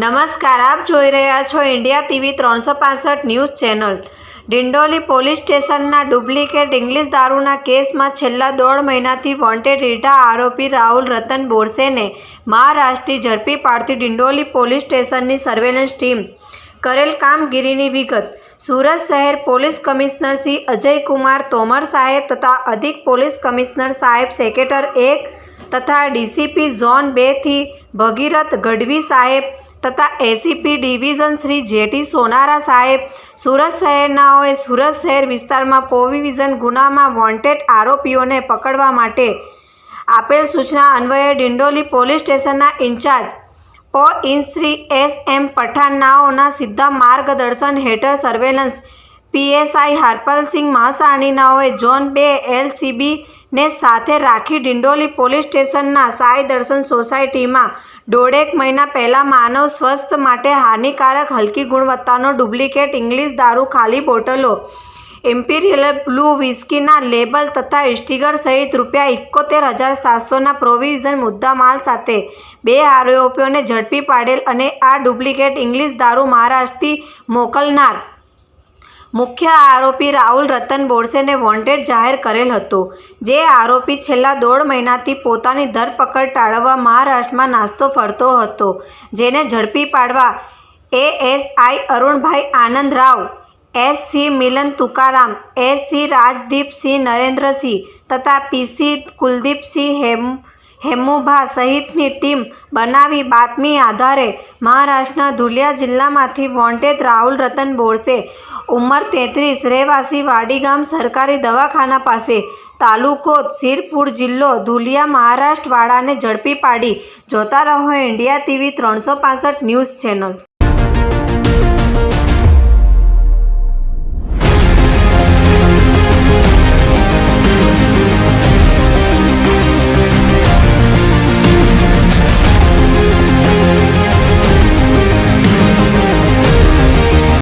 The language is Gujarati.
નમસ્કાર, આપ જોઈ રહ્યા છો ઇન્ડિયા ટીવી ત્રણસો પાસઠ ન્યૂઝ ચેનલ. ડિંડોલી પોલીસ સ્ટેશનના ડુપ્લિકેટ ઇંગ્લિશ દારૂના કેસમાં છેલ્લા દોઢ મહિનાથી વોન્ટેડ રીઢા આરોપી રાહુલ રતન બોરસેને મહારાષ્ટ્રથી ઝડપી પાડતી ડિંડોલી પોલીસ સ્ટેશનની સર્વેલન્સ ટીમ કરેલ કામગીરીની વિગત. સુરત શહેર પોલીસ કમિશનર શ્રી અજયકુમાર તોમર સાહેબ તથા અધિક પોલીસ કમિશનર સાહેબ સેક્રેટર એક તથા ડીસીપી ઝોન બેથી ભગીરથ ગઢવી સાહેબ તથા ACP division Shri JT Sonara સાહેબ સુરત શહેરનાઓએ સુરત શહેર વિસ્તારમાં પ્રોવિઝન ગુનામાં વોન્ટેડ આરોપીઓને પકડવા માટે આપેલ સૂચના અન્વયે ડિંડોલી પોલીસ સ્ટેશનના ઇન્ચાર્જ ઓ ઇન શ્રી એસ એમ પઠાણનાઓના સીધા માર્ગદર્શન હેઠળ સર્વેલન્સ પીએસઆઈ હરપાલસિંહ મહાસાણીનાઓએ ઝોન બે એલસીબીને સાથે રાખી ડિંડોલી પોલીસ સ્ટેશનના સાઈ દર્શન સોસાયટીમાં દોઢેક મહિના પહેલાં માનવ સ્વાસ્થ્ય માટે હાનિકારક હલકી ગુણવત્તાનો ડુપ્લિકેટ ઇંગ્લિશ દારૂ ખાલી બોટલો, ઇમ્પિરિયલ બ્લુ વિસ્કીના લેબલ તથા સ્ટીગર સહિત રૂપિયા એકોતેર હજાર સાતસોના પ્રોવિઝન મુદ્દામાલ સાથે બે આરોપીઓને ઝડપી પાડેલ અને આ ડુપ્લિકેટ ઇંગ્લિશ દારૂ મહારાષ્ટ્રથી મોકલનાર મુખ્ય આરોપી રાહુલ રતન બોરસેને વોન્ટેડ જાહેર કરેલ હતો, જે આરોપી છેલ્લા દોઢ મહિનાથી પોતાની ધરપકડ ટાળવવા મહારાષ્ટ્રમાં નાસ્તો ફરતો હતો, જેને ઝડપી પાડવા ASI Arunbhai Anand Rao S C Milan Tukaram S C Rajdeepsinh Narendrasinh તથા પીસી કુલદીપસિંહ હેમ હેમુભા સહિતની ટીમ બનાવી બાતમી આધારે મહારાષ્ટ્રના ધુલિયા જિલ્લામાંથી વોન્ટેડ રાહુલ રતન બોરસે ઉંમર તેત્રીસ, રહેવાસી વાડીગામ સરકારી દવાખાના પાસે તાલુકો સિરપુર જિલ્લો ધુલિયા મહારાષ્ટ્રવાળાને ઝડપી પાડી. જોતા રહો ઇન્ડિયા ટીવી ત્રણસો ન્યૂઝ ચેનલ.